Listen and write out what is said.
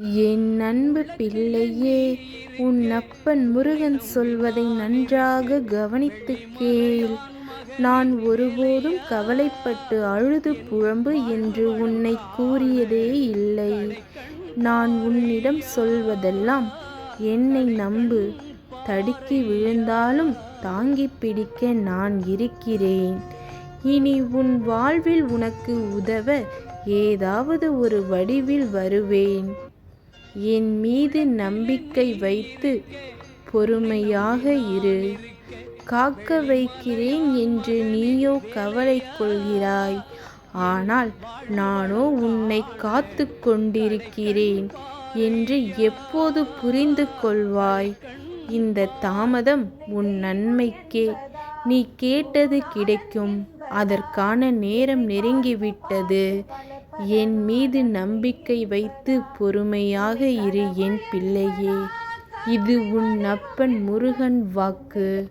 என் அன்பு பிள்ளையே உன் அப்பன் முருகன் சொல்வதை நன்றாக கவனித்து கேள். நான் ஒருபோதும் கவலைப்பட்டு அழுது புழம்பு என்று உன்னை கூறியதே இல்லை. நான் உன்னிடம் சொல்வதெல்லாம் என்னை நம்பு. தடுக்கி விழுந்தாலும் தாங்கிப் பிடிக்க நான் இருக்கிறேன். இனி உன் வாழ்வில் உனக்கு உதவ ஏதாவது ஒரு வடிவில் வருவேன். என் மீது நம்பிக்கை வைத்து பொறுமையாக இரு. காக்க வைக்கிறேன் என்று நீயோ கவலை கொள்கிறாய். ஆனால் நானோ உன்னை காத்து கொண்டிருக்கிறேன் என்று எப்போது புரிந்து கொள்வாய்? இந்த தாமதம் உன் நன்மைக்கே. நீ கேட்டது கிடைக்கும். அதற்கான நேரம் நெருங்கிவிட்டது. என் மீது நம்பிக்கை வைத்து பொறுமையாக இரு என் பிள்ளையே. இது உன் நப்பன் முருகன் வாக்கு.